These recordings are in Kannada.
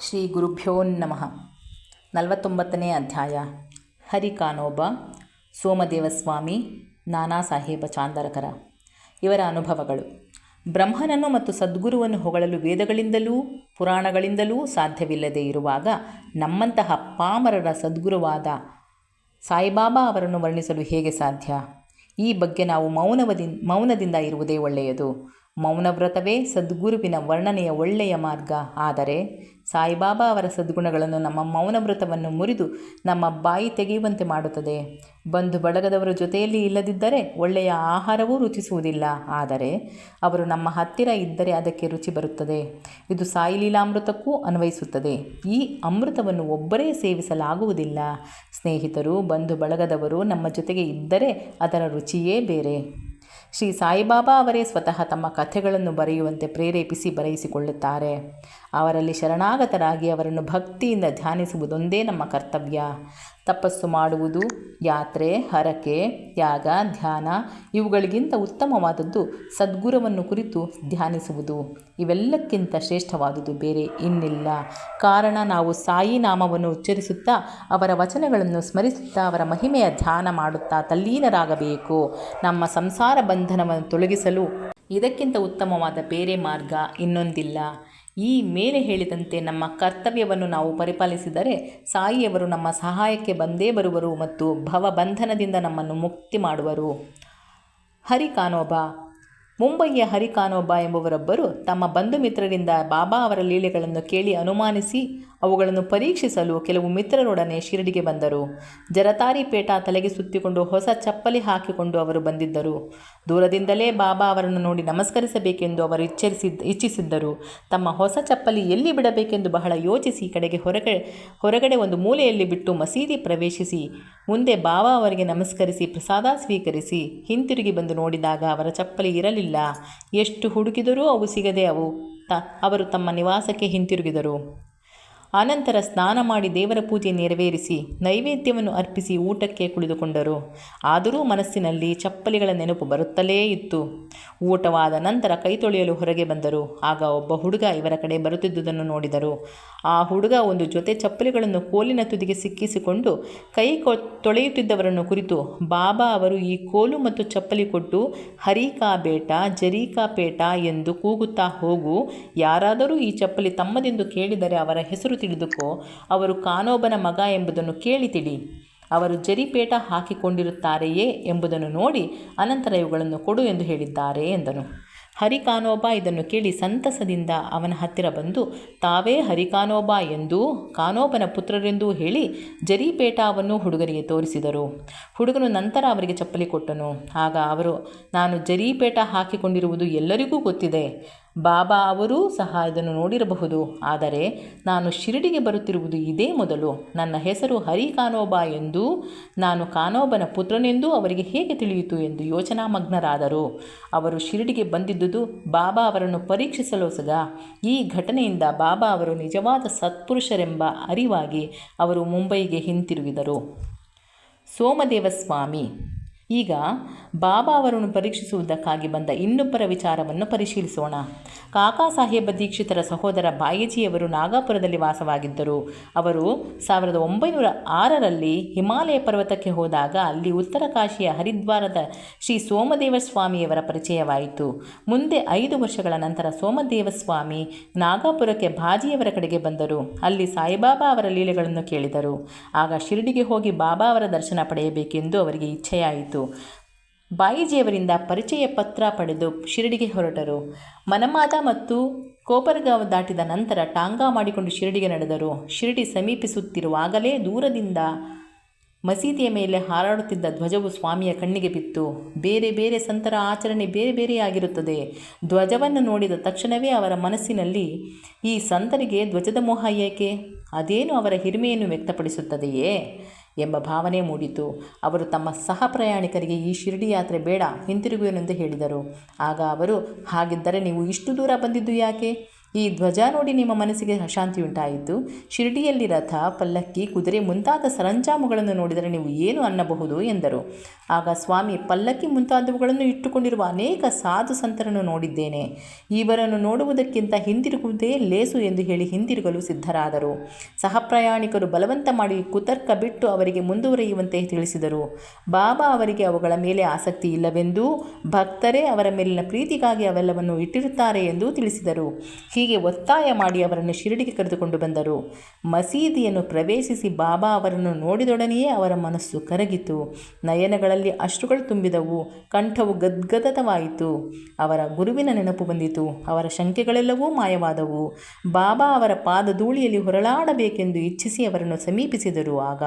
ಶ್ರೀ ಗುರುಭ್ಯೋ ನಮಃ. ನಲವತ್ತೊಂಬತ್ತನೇ ಅಧ್ಯಾಯ. ಹರಿಕಾನೋಬ ಸೋಮದೇವಸ್ವಾಮಿ, ನಾನಾ ಸಾಹೇಬ ಚಾಂದರಕರ. ಇವರ ಅನುಭವಗಳು. ಬ್ರಹ್ಮನನ್ನು ಮತ್ತು ಸದ್ಗುರುವನ್ನು ಹೊಗಳಲು ವೇದಗಳಿಂದಲೂ, ಪುರಾಣಗಳಿಂದಲೂ ಸಾಧ್ಯವಿಲ್ಲದೆ ಇರುವಾಗ ನಮ್ಮಂತಹ ಪಾಮರರ ಸದ್ಗುರುವಾದ ಸಾಯಿಬಾಬಾ ಅವರನ್ನು ವರ್ಣಿಸಲು ಹೇಗೆ ಸಾಧ್ಯ? ಈ ಬಗ್ಗೆ ನಾವು ಮೌನವದಿ, ಮೌನದಿಂದ ಇರುವುದೇ ಒಳ್ಳೆಯದು. ಮೌನವ್ರತವೇ ಸದ್ಗುರುವಿನ ವರ್ಣನೆಯ ಒಳ್ಳೆಯ ಮಾರ್ಗ. ಆದರೆ ಸಾಯಿಬಾಬಾ ಅವರ ಸದ್ಗುಣಗಳನ್ನು ನಮ್ಮ ಮೌನವ್ರತವನ್ನು ಮುರಿದು ನಮ್ಮ ಬಾಯಿ ತೆಗೆಯುವಂತೆ ಮಾಡುತ್ತದೆ. ಬಂಧು ಬಳಗದವರ ಜೊತೆಯಲ್ಲಿ ಇಲ್ಲದಿದ್ದರೆ ಒಳ್ಳೆಯ ಆಹಾರವೂ ರುಚಿಸುವುದಿಲ್ಲ. ಆದರೆ ಅವರು ನಮ್ಮ ಹತ್ತಿರ ಇದ್ದರೆ ಅದಕ್ಕೆ ರುಚಿ ಬರುತ್ತದೆ. ಇದು ಸಾಯಿ ಲೀಲಾಮೃತಕ್ಕೂ ಅನ್ವಯಿಸುತ್ತದೆ. ಈ ಅಮೃತವನ್ನು ಒಬ್ಬರೇ ಸೇವಿಸಲಾಗುವುದಿಲ್ಲ. ಸ್ನೇಹಿತರು, ಬಂಧು ಬಳಗದವರು ನಮ್ಮ ಜೊತೆಗೆ ಇದ್ದರೆ ಅದರ ರುಚಿಯೇ ಬೇರೆ. ಶ್ರೀ ಸಾಯಿಬಾಬಾ ಅವರೇ ಸ್ವತಃ ತಮ್ಮ ಕಥೆಗಳನ್ನು ಬರೆಯುವಂತೆ ಪ್ರೇರೇಪಿಸಿ ಬರೆಯಿಸಿಕೊಳ್ಳುತ್ತಾರೆ. ಅವರಲ್ಲಿ ಶರಣಾಗತರಾಗಿ ಅವರನ್ನು ಭಕ್ತಿಯಿಂದ ಧ್ಯಾನಿಸುವುದೊಂದೇ ನಮ್ಮ ಕರ್ತವ್ಯ. ತಪಸ್ಸು ಮಾಡುವುದು, ಯಾತ್ರೆ, ಹರಕೆ ತ್ಯಾಗ ಧ್ಯಾನ ಇವುಗಳಿಗಿಂತ ಉತ್ತಮವಾದದ್ದು ಸದ್ಗುರವನ್ನು ಕುರಿತು ಧ್ಯಾನಿಸುವುದು. ಇವೆಲ್ಲಕ್ಕಿಂತ ಶ್ರೇಷ್ಠವಾದುದು ಬೇರೆ ಇನ್ನಿಲ್ಲ. ಕಾರಣ ನಾವು ಸಾಯಿ ನಾಮವನ್ನು ಉಚ್ಚರಿಸುತ್ತಾ ಅವರ ವಚನಗಳನ್ನು ಸ್ಮರಿಸುತ್ತಾ ಅವರ ಮಹಿಮೆಯ ಧ್ಯಾನ ಮಾಡುತ್ತಾ ತಲ್ಲೀನರಾಗಬೇಕು. ನಮ್ಮ ಸಂಸಾರ ಬಂಧನವನ್ನು ತೊಲಗಿಸಲು ಇದಕ್ಕಿಂತ ಉತ್ತಮವಾದ ಬೇರೆ ಮಾರ್ಗ ಇನ್ನೊಂದಿಲ್ಲ. ಈ ಮೇಲೆ ಹೇಳಿದಂತೆ ನಮ್ಮ ಕರ್ತವ್ಯವನ್ನು ನಾವು ಪರಿಪಾಲಿಸಿದರೆ ಸಾಯಿಯವರು ನಮ್ಮ ಸಹಾಯಕ್ಕೆ ಬಂದೇ ಬರುವರು ಮತ್ತು ಭವಬಂಧನದಿಂದ ನಮ್ಮನ್ನು ಮುಕ್ತಿ ಮಾಡುವರು. ಹರಿಕಾನೋಬ. ಮುಂಬಯಿಯ ಹರಿಕಾನೋಬ ಎಂಬುವರೊಬ್ಬರು ತಮ್ಮ ಬಂಧು ಮಿತ್ರರಿಂದ ಬಾಬಾ ಅವರ ಲೀಲೆಗಳನ್ನು ಕೇಳಿ ಅನುಮಾನಿಸಿ ಅವುಗಳನ್ನು ಪರೀಕ್ಷಿಸಲು ಕೆಲವು ಮಿತ್ರರೊಡನೆ ಶಿರಡಿಗೆ ಬಂದರು. ಜರತಾರಿ ಪೇಟ ತಲೆಗೆ ಸುತ್ತಿಕೊಂಡು ಹೊಸ ಚಪ್ಪಲಿ ಹಾಕಿಕೊಂಡು ಅವರು ಬಂದಿದ್ದರು. ದೂರದಿಂದಲೇ ಬಾಬಾ ಅವರನ್ನು ನೋಡಿ ನಮಸ್ಕರಿಸಬೇಕೆಂದು ಅವರು ಇಚ್ಛರಿಸಿದ್ದ ಇಚ್ಛಿಸಿದ್ದರು. ತಮ್ಮ ಹೊಸ ಚಪ್ಪಲಿ ಎಲ್ಲಿ ಬಿಡಬೇಕೆಂದು ಬಹಳ ಯೋಚಿಸಿ ಕಡೆಗೆ ಹೊರಗಡೆ ಹೊರಗಡೆ ಒಂದು ಮೂಲೆಯಲ್ಲಿ ಬಿಟ್ಟು ಮಸೀದಿ ಪ್ರವೇಶಿಸಿ, ಮುಂದೆ ಬಾಬಾ ಅವರಿಗೆ ನಮಸ್ಕರಿಸಿ, ಪ್ರಸಾದ ಸ್ವೀಕರಿಸಿ, ಹಿಂತಿರುಗಿ ಬಂದು ನೋಡಿದಾಗ ಅವರ ಚಪ್ಪಲಿ ಇರಲಿಲ್ಲ. ಎಷ್ಟು ಹುಡುಕಿದರೂ ಅವು ಸಿಗದೆ ಅವು ತ, ಅವರು ತಮ್ಮ ನಿವಾಸಕ್ಕೆ ಹಿಂತಿರುಗಿದರು. ಆನಂತರ ಸ್ನಾನ ಮಾಡಿ ದೇವರ ಪೂಜೆ ನೆರವೇರಿಸಿ ನೈವೇದ್ಯವನ್ನು ಅರ್ಪಿಸಿ ಊಟಕ್ಕೆ ಕುಳಿದುಕೊಂಡರು ಆದರೂ ಮನಸ್ಸಿನಲ್ಲಿ ಚಪ್ಪಲಿಗಳ ನೆನಪು ಬರುತ್ತಲೇ ಇತ್ತು. ಊಟವಾದ ನಂತರ ಕೈ ತೊಳೆಯಲು ಹೊರಗೆ ಬಂದರು. ಆಗ ಒಬ್ಬ ಹುಡುಗ ಇವರ ಕಡೆ ಬರುತ್ತಿದ್ದುದನ್ನು ನೋಡಿದರು. ಆ ಹುಡುಗ ಒಂದು ಜೊತೆ ಚಪ್ಪಲಿಗಳನ್ನು ಕೋಲಿನ ತುದಿಗೆ ಸಿಕ್ಕಿಸಿಕೊಂಡು ಕೈ ಕೊ ತೊಳೆಯುತ್ತಿದ್ದವರನ್ನು ಕುರಿತು, ಬಾಬಾ ಅವರು ಈ ಕೋಲು ಮತ್ತು ಚಪ್ಪಲಿ ಕೊಟ್ಟು ಹರಿಕಾ ಬೇಟ, ಜರೀಕಾ ಪೇಟ ಎಂದು ಕೂಗುತ್ತಾ ಹೋಗು, ಯಾರಾದರೂ ಈ ಚಪ್ಪಲಿ ತಮ್ಮದೆಂದು ಕೇಳಿದರೆ ಅವರ ಹೆಸರು ತಿಳಿದುಕೋ, ಅವರು ಕಾನೋಬನ ಮಗ ಎಂಬುದನ್ನು ಕೇಳಿ ತಿಳಿ ಅವರು ಜರಿಪೇಟ ಹಾಕಿಕೊಂಡಿರುತ್ತಾರೆಯೇ ಎಂಬುದನ್ನು ನೋಡಿ ಅನಂತರ ಇವುಗಳನ್ನು ಕೊಡು ಎಂದು ಹೇಳಿದ್ದಾರೆ ಎಂದನು. ಹರಿಕಾನೋಬ ಇದನ್ನು ಕೇಳಿ ಸಂತಸದಿಂದ ಅವನ ಹತ್ತಿರ ಬಂದು, ತಾವೇ ಹರಿಕಾನೋಬ ಎಂದೂ ಕಾನೋಬನ ಪುತ್ರರೆಂದೂ ಹೇಳಿ ಜರಿಪೇಟವನ್ನು ಹುಡುಗರಿಗೆ ತೋರಿಸಿದರು. ಹುಡುಗನು ನಂತರ ಅವರಿಗೆ ಚಪ್ಪಲಿ ಕೊಟ್ಟನು. ಆಗ ಅವರು, ನಾನು ಜರಿಪೇಟ ಹಾಕಿಕೊಂಡಿರುವುದು ಎಲ್ಲರಿಗೂ ಗೊತ್ತಿದೆ. ಬಾಬಾ ಅವರೂ ಸಹ ಇದನ್ನು ನೋಡಿರಬಹುದು. ಆದರೆ ನಾನು ಶಿರಡಿಗೆ ಬರುತ್ತಿರುವುದು ಇದೇ ಮೊದಲು. ನನ್ನ ಹೆಸರು ಹರಿ ಕಾನೋಬಾ ಎಂದೂ, ನಾನು ಕಾನೋಬನ ಪುತ್ರನೆಂದೂ ಅವರಿಗೆ ಹೇಗೆ ತಿಳಿಯಿತು ಎಂದು ಯೋಚನಾಮಗ್ನರಾದರು. ಅವರು ಶಿರಡಿಗೆ ಬಂದಿದ್ದುದು ಬಾಬಾ ಅವರನ್ನು ಪರೀಕ್ಷಿಸಲು ಸಗ ಈ ಘಟನೆಯಿಂದ ಬಾಬಾ ಅವರು ನಿಜವಾದ ಸತ್ಪುರುಷರೆಂಬ ಅರಿವಾಗಿ ಅವರು ಮುಂಬೈಗೆ ಹಿಂತಿರುಗಿದರು. ಸೋಮದೇವಸ್ವಾಮಿ ಈಗ ಬಾಬಾ ಅವರನ್ನು ಪರೀಕ್ಷಿಸುವುದಕ್ಕಾಗಿ ಬಂದ ಇನ್ನೊಬ್ಬರ ವಿಚಾರವನ್ನು ಪರಿಶೀಲಿಸೋಣ. ಕಾಕಾ ಸಾಹೇಬ ದೀಕ್ಷಿತರ ಸಹೋದರ ಬಾಯಿಜಿಯವರು ನಾಗಾಪುರದಲ್ಲಿ ವಾಸವಾಗಿದ್ದರು. ಅವರು ಸಾವಿರದ ಒಂಬೈನೂರ ಆರರಲ್ಲಿ ಹಿಮಾಲಯ ಪರ್ವತಕ್ಕೆ ಹೋದಾಗ ಅಲ್ಲಿ ಉತ್ತರ ಕಾಶಿಯ ಹರಿದ್ವಾರದ ಶ್ರೀ ಸೋಮದೇವಸ್ವಾಮಿಯವರ ಪರಿಚಯವಾಯಿತು. ಮುಂದೆ ಐದು ವರ್ಷಗಳ ನಂತರ ಸೋಮದೇವಸ್ವಾಮಿ ನಾಗಾಪುರಕ್ಕೆ ಬಾಜಿಯವರ ಕಡೆಗೆ ಬಂದರು. ಅಲ್ಲಿ ಸಾಯಿಬಾಬಾ ಅವರ ಲೀಲೆಗಳನ್ನು ಕೇಳಿದರು. ಆಗ ಶಿರಡಿಗೆ ಹೋಗಿ ಬಾಬಾ ಅವರ ದರ್ಶನ ಪಡೆಯಬೇಕೆಂದು ಅವರಿಗೆ ಇಚ್ಛೆಯಾಯಿತು. ಬಾಯಿಜಿಯವರಿಂದ ಪರಿಚಯ ಪತ್ರ ಪಡೆದು ಶಿರಡಿಗೆ ಹೊರಟರು. ಮನಮಾದ ಮತ್ತು ಕೋಪರ್ಗಾವ್ ದಾಟಿದ ನಂತರ ಟಾಂಗಾ ಮಾಡಿಕೊಂಡು ಶಿರಡಿಗೆ ನಡೆದರು. ಶಿರಡಿ ಸಮೀಪಿಸುತ್ತಿರುವಾಗಲೇ ದೂರದಿಂದ ಮಸೀದಿಯ ಮೇಲೆ ಹಾರಾಡುತ್ತಿದ್ದ ಧ್ವಜವು ಸ್ವಾಮಿಯ ಕಣ್ಣಿಗೆ ಬಿತ್ತು. ಬೇರೆ ಬೇರೆ ಸಂತರ ಆಚರಣೆ ಬೇರೆ ಬೇರೆಯಾಗಿರುತ್ತದೆ. ಧ್ವಜವನ್ನು ನೋಡಿದ ತಕ್ಷಣವೇ ಅವರ ಮನಸ್ಸಿನಲ್ಲಿ ಈ ಸಂತರಿಗೆ ಧ್ವಜದ ಮೋಹ ಏಕೆ? ಅದೇನು ಅವರ ಹಿರಿಮೆಯನ್ನು ವ್ಯಕ್ತಪಡಿಸುತ್ತದೆಯೇ? ಎಂಬ ಭಾವನೆ ಮೂಡಿತು. ಅವರು ತಮ್ಮ ಸಹ ಪ್ರಯಾಣಿಕರಿಗೆ ಈ ಶಿರಡಿ ಯಾತ್ರೆ ಬೇಡ, ಹಿಂತಿರುಗುವೆನೆಂದು ಹೇಳಿದರು. ಆಗ ಅವರು, ಹಾಗಿದ್ದರೆ ನೀವು ಇಷ್ಟು ದೂರ ಬಂದಿದ್ದು ಯಾಕೆ? ಈ ಧ್ವಜ ನೋಡಿ ನಿಮ್ಮ ಮನಸ್ಸಿಗೆ ಅಶಾಂತಿ ಉಂಟಾಯಿತು. ಶಿರಡಿಯಲ್ಲಿ ರಥ, ಪಲ್ಲಕ್ಕಿ, ಕುದುರೆ ಮುಂತಾದ ಸರಂಜಾಮುಗಳನ್ನು ನೋಡಿದರೆ ನೀವು ಏನು ಅನ್ನಬಹುದು ಎಂದರು. ಆಗ ಸ್ವಾಮಿ ಪಲ್ಲಕ್ಕಿ ಮುಂತಾದವುಗಳನ್ನು ಇಟ್ಟುಕೊಂಡಿರುವ ಅನೇಕ ಸಾಧು ಸಂತರನ್ನು ನೋಡಿದ್ದೇನೆ. ಇವರನ್ನು ನೋಡುವುದಕ್ಕಿಂತ ಹಿಂದಿರುಗುವುದೇ ಲೇಸು ಎಂದು ಹೇಳಿ ಹಿಂದಿರುಗಲು ಸಿದ್ಧರಾದರು. ಸಹಪ್ರಯಾಣಿಕರು ಬಲವಂತ ಮಾಡಿ ಕುತರ್ಕ ಬಿಟ್ಟು ಅವರಿಗೆ ಮುಂದುವರಿಯುವಂತೆ ತಿಳಿಸಿದರು. ಬಾಬಾ ಅವರಿಗೆ ಅವುಗಳ ಮೇಲೆ ಆಸಕ್ತಿ ಇಲ್ಲವೆಂದೂ, ಭಕ್ತರೇ ಅವರ ಮೇಲಿನ ಪ್ರೀತಿಗಾಗಿ ಅವೆಲ್ಲವನ್ನು ಇಟ್ಟಿರುತ್ತಾರೆ ಎಂದು ತಿಳಿಸಿದರು. ಒತ್ತಾಯ ಮಾಡಿ ಅವರನ್ನು ಶಿರಡಿಗೆ ಕರೆದುಕೊಂಡು ಬಂದರು. ಮಸೀದಿಯನ್ನು ಪ್ರವೇಶಿಸಿ ಬಾಬಾ ಅವರನ್ನು ನೋಡಿದೊಡನೆಯೇ ಅವರ ಮನಸ್ಸು ಕರಗಿತು. ನಯನಗಳಲ್ಲಿ ಅಶ್ರುಗಳು ತುಂಬಿದವು. ಕಂಠವು ಗದ್ಗದವಾಯಿತು. ಅವರ ಗುರುವಿನ ನೆನಪು ಬಂದಿತು. ಅವರ ಶಂಕೆಗಳೆಲ್ಲವೂ ಮಾಯವಾದವು. ಬಾಬಾ ಅವರ ಪಾದಧೂಳಿಯಲ್ಲಿ ಹೊರಳಾಡಬೇಕೆಂದು ಇಚ್ಛಿಸಿ ಅವರನ್ನು ಸಮೀಪಿಸಿದರು. ಆಗ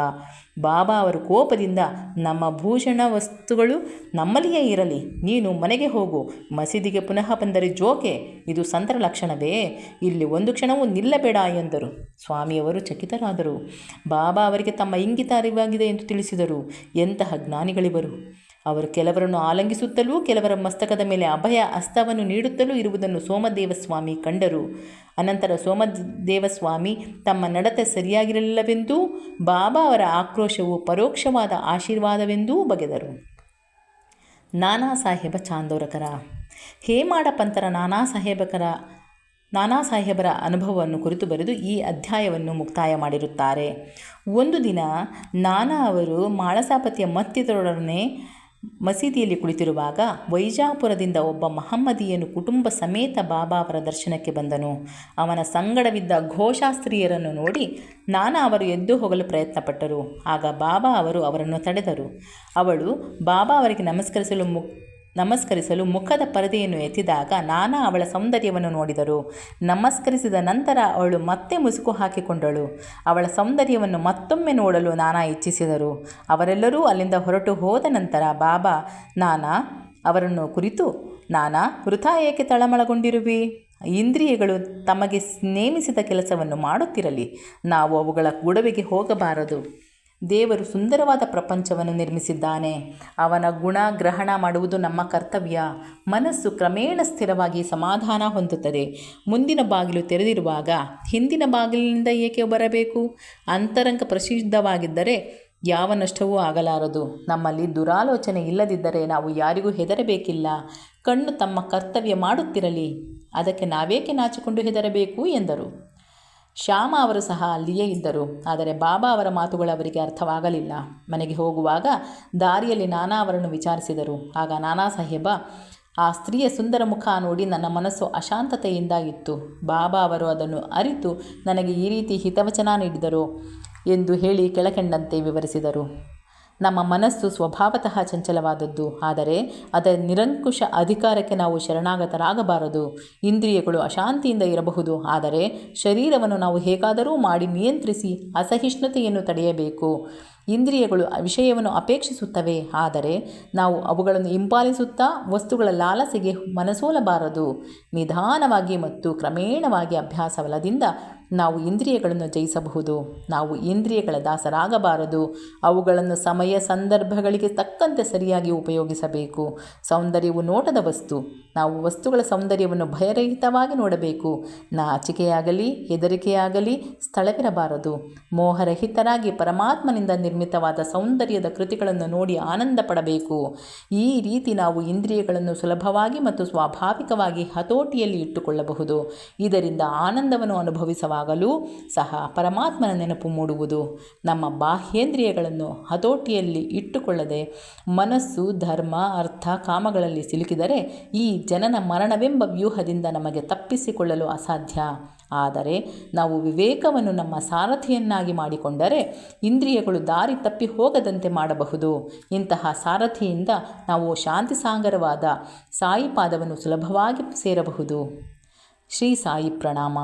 ಬಾಬಾ ಅವರು ಕೋಪದಿಂದ, ನಮ್ಮ ಭೂಷಣ ವಸ್ತುಗಳು ನಮ್ಮಲ್ಲಿಯೇ ಇರಲಿ, ನೀನು ಮನೆಗೆ ಹೋಗು. ಮಸೀದಿಗೆ ಪುನಃ ಬಂದರೆ ಜೋಕೆ? ಇದು ಸಂತರ ಲಕ್ಷಣವೇ? ಇಲ್ಲಿ ಒಂದು ಕ್ಷಣವೂ ನಿಲ್ಲಬೇಡ ಎಂದರು. ಸ್ವಾಮಿಯವರು ಚಕಿತರಾದರು. ಬಾಬಾ ಅವರಿಗೆ ತಮ್ಮ ಇಂಗಿತ ಅರಿವಾಗಿದೆ ಎಂದು ತಿಳಿಸಿದರು. ಎಂತಹ ಜ್ಞಾನಿಗಳಿವರು. ಅವರು ಕೆಲವರನ್ನು ಆಲಂಗಿಸುತ್ತಲೂ ಕೆಲವರ ಮಸ್ತಕದ ಮೇಲೆ ಅಭಯ ಅಸ್ತವನ್ನು ನೀಡುತ್ತಲೂ ಇರುವುದನ್ನು ಸೋಮದೇವಸ್ವಾಮಿ ಕಂಡರು. ಅನಂತರ ಸೋಮದೇವಸ್ವಾಮಿ ತಮ್ಮ ನಡತೆ ಸರಿಯಾಗಿರಲಿಲ್ಲವೆಂದೂ, ಬಾಬಾ ಅವರ ಆಕ್ರೋಶವು ಪರೋಕ್ಷವಾದ ಆಶೀರ್ವಾದವೆಂದೂ ಬಗೆದರು. ನಾನಾ ಸಾಹೇಬ ಚಾಂದೋರಕರ. ಹೇಮಾಡ ಪಂತರ ನಾನಾ ಸಾಹೇಬಕರ ನಾನಾ ಸಾಹೇಬರ ಅನುಭವವನ್ನು ಕುರಿತು ಬರೆದು ಈ ಅಧ್ಯಾಯವನ್ನು ಮುಕ್ತಾಯ ಮಾಡಿರುತ್ತಾರೆ. ಒಂದು ದಿನ ನಾನಾ ಅವರು ಮಾಳಸಾಪತಿಯ ಮತ್ತಿತರೊಡನೆ ಮಸೀದಿಯಲ್ಲಿ ಕುಳಿತಿರುವಾಗ ವೈಜಾಪುರದಿಂದ ಒಬ್ಬ ಮಹಮ್ಮದಿಯನು ಕುಟುಂಬ ಸಮೇತ ಬಾಬಾ ಅವರ ದರ್ಶನಕ್ಕೆ ಬಂದನು. ಅವನ ಸಂಗಡವಿದ್ದ ಘೋಷಾಸ್ತ್ರೀಯರನ್ನು ನೋಡಿ ನಾನಾ ಅವರು ಎದ್ದು ಹೋಗಲು ಪ್ರಯತ್ನಪಟ್ಟರು. ಆಗ ಬಾಬಾ ಅವರು ಅವರನ್ನು ತಡೆದರು. ಅವಳು, ಬಾಬಾ ಅವರಿಗೆ ನಮಸ್ಕರಿಸಲು ಮು ನಮಸ್ಕರಿಸಲು ಮುಖದ ಪರದೆಯನ್ನು ಎತ್ತಿದಾಗ ನಾನಾ ಅವಳ ಸೌಂದರ್ಯವನ್ನು ನೋಡಿದರು. ನಮಸ್ಕರಿಸಿದ ನಂತರ ಅವಳು ಮತ್ತೆ ಮುಸುಕು ಹಾಕಿಕೊಂಡಳು. ಅವಳ ಸೌಂದರ್ಯವನ್ನು ಮತ್ತೊಮ್ಮೆ ನೋಡಲು ನಾನಾ ಇಚ್ಛಿಸಿದರು. ಅವರೆಲ್ಲರೂ ಅಲ್ಲಿಂದ ಹೊರಟು ಹೋದ ನಂತರ, ಬಾಬಾ, ನಾನಾ, ಅವರನ್ನು ಕುರಿತು ನಾನಾ, ವೃಥಾ ಏಕೆ ತಳಮಳಗೊಂಡಿರುವಿ? ಇಂದ್ರಿಯಗಳು ತಮಗೆ ನೇಮಿಸಿದ ಕೆಲಸವನ್ನು ಮಾಡುತ್ತಿರಲಿ. ನಾವು ಅವುಗಳ ಗುಡವಿಗೆ ಹೋಗಬಾರದು. ದೇವರು ಸುಂದರವಾದ ಪ್ರಪಂಚವನ್ನು ನಿರ್ಮಿಸಿದ್ದಾನೆ. ಅವನ ಗುಣ ಗ್ರಹಣ ಮಾಡುವುದು ನಮ್ಮ ಕರ್ತವ್ಯ. ಮನಸ್ಸು ಕ್ರಮೇಣ ಸ್ಥಿರವಾಗಿ ಸಮಾಧಾನ ಹೊಂದುತ್ತದೆ. ಮುಂದಿನ ಬಾಗಿಲು ತೆರೆದಿರುವಾಗ ಹಿಂದಿನ ಬಾಗಿಲಿನಿಂದ ಏಕೆ ಬರಬೇಕು? ಅಂತರಂಗ ಪ್ರಸಿದ್ಧವಾಗಿದ್ದರೆ ಯಾವ ನಷ್ಟವೂ ಆಗಲಾರದು. ನಮ್ಮಲ್ಲಿ ದುರಾಲೋಚನೆ ಇಲ್ಲದಿದ್ದರೆ ನಾವು ಯಾರಿಗೂ ಹೆದರಬೇಕಿಲ್ಲ. ಕಣ್ಣು ತಮ್ಮ ಕರ್ತವ್ಯ ಮಾಡುತ್ತಿರಲಿ. ಅದಕ್ಕೆ ನಾವೇಕೆ ನಾಚಿಕೊಂಡು ಹೆದರಬೇಕು? ಎಂದರು. ಶ್ಯಾಮ ಅವರು ಸಹ ಅಲ್ಲಿಯೇ ಇದ್ದರು. ಆದರೆ ಬಾಬಾ ಅವರ ಮಾತುಗಳು ಅವರಿಗೆ ಅರ್ಥವಾಗಲಿಲ್ಲ. ಮನೆಗೆ ಹೋಗುವಾಗ ದಾರಿಯಲ್ಲಿ ನಾನಾ ಅವರನ್ನು ವಿಚಾರಿಸಿದರು. ಆಗ ನಾನಾ ಸಾಹೇಬ, ಆ ಸ್ತ್ರೀಯ ಸುಂದರ ಮುಖ ನೋಡಿ ನನ್ನ ಮನಸ್ಸು ಅಶಾಂತತೆಯಿಂದ ಇತ್ತು. ಬಾಬಾ ಅವರು ಅದನ್ನು ಅರಿತು ನನಗೆ ಈ ರೀತಿ ಹಿತವಚನ ನೀಡಿದರು ಎಂದು ಹೇಳಿ ಕೆಳಕಂಡಂತೆ ವಿವರಿಸಿದರು. ನಮ್ಮ ಮನಸ್ಸು ಸ್ವಭಾವತಃ ಚಂಚಲವಾದದ್ದು. ಆದರೆ ಅದರ ನಿರಂಕುಶ ಅಧಿಕಾರಕ್ಕೆ ನಾವು ಶರಣಾಗತರಾಗಬಾರದು. ಇಂದ್ರಿಯಗಳು ಅಶಾಂತಿಯಿಂದ ಇರಬಹುದು. ಆದರೆ ಶರೀರವನ್ನು ನಾವು ಹೇಗಾದರೂ ಮಾಡಿ ನಿಯಂತ್ರಿಸಿ ಅಸಹಿಷ್ಣುತೆಯನ್ನು ತಡೆಯಬೇಕು. ಇಂದ್ರಿಯಗಳು ವಿಷಯವನ್ನು ಅಪೇಕ್ಷಿಸುತ್ತವೆ. ಆದರೆ ನಾವು ಅವುಗಳನ್ನು ಹಿಂಪಾಲಿಸುತ್ತಾ ವಸ್ತುಗಳ ಲಾಲಸೆಗೆ ಮನಸೋಲಬಾರದು. ನಿಧಾನವಾಗಿ ಮತ್ತು ಕ್ರಮೇಣವಾಗಿ ಅಭ್ಯಾಸಬಲದಿಂದ ನಾವು ಇಂದ್ರಿಯಗಳನ್ನು ಜಯಿಸಬಹುದು, ನಾವು ಇಂದ್ರಿಯಗಳ ದಾಸರಾಗಬಾರದು, ಅವುಗಳನ್ನು ಸಮಯ ಸಂದರ್ಭಗಳಿಗೆ ತಕ್ಕಂತೆ ಸರಿಯಾಗಿ ಉಪಯೋಗಿಸಬೇಕು. ಸೌಂದರ್ಯವು ನೋಟದ ವಸ್ತು, ನಾವು ವಸ್ತುಗಳ ಸೌಂದರ್ಯವನ್ನು ಭಯರಹಿತವಾಗಿ ನೋಡಬೇಕು. ನಾಚಿಕೆಯಾಗಲಿ, ಹೆದರಿಕೆಯಾಗಲಿ, ಸ್ಥಳವಿರಬಾರದು. ಮೋಹರಹಿತರಾಗಿ ಪರಮಾತ್ಮನಿಂದ ನಿರ್ಮಿತವಾದ ಸೌಂದರ್ಯದ ಕೃತಿಗಳನ್ನು ನೋಡಿ ಆನಂದ ಪಡಬೇಕು. ಈ ರೀತಿ ನಾವು ಇಂದ್ರಿಯಗಳನ್ನು ಸುಲಭವಾಗಿ ಮತ್ತು ಸ್ವಾಭಾವಿಕವಾಗಿ ಹತೋಟಿಯಲ್ಲಿ ಇಟ್ಟುಕೊಳ್ಳಬಹುದು. ಇದರಿಂದ ಆನಂದವನ್ನು ಅನುಭವಿಸುವಾಗಲೂ ಸಹ ಪರಮಾತ್ಮನ ನೆನಪು ಮೂಡುವುದು. ನಮ್ಮ ಬಾಹ್ಯೇಂದ್ರಿಯಗಳನ್ನು ಹತೋಟಿಯಲ್ಲಿ ಇಟ್ಟುಕೊಳ್ಳದೆ ಮನಸ್ಸು, ಧರ್ಮ, ಅರ್ಥ, ಕಾಮಗಳಲ್ಲಿ ಸಿಲುಕಿದರೆ ಈ ಜನನ ಮರಣವೆಂಬ ವ್ಯೂಹದಿಂದ ನಮಗೆ ತಪ್ಪಿಸಿಕೊಳ್ಳಲು ಅಸಾಧ್ಯ. ಆದರೆ ನಾವು ವಿವೇಕವನ್ನು ನಮ್ಮ ಸಾರಥಿಯನ್ನಾಗಿ ಮಾಡಿಕೊಂಡರೆ ಇಂದ್ರಿಯಗಳು ದಾರಿ ತಪ್ಪಿ ಹೋಗದಂತೆ ಮಾಡಬಹುದು. ಇಂತಹ ಸಾರಥಿಯಿಂದ ನಾವು ಶಾಂತಿ ಸಾಗರವಾದ ಸಾಯಿಪಾದವನ್ನು ಸುಲಭವಾಗಿ ಸೇರಬಹುದು. ಶ್ರೀ ಸಾಯಿ ಪ್ರಣಾಮ.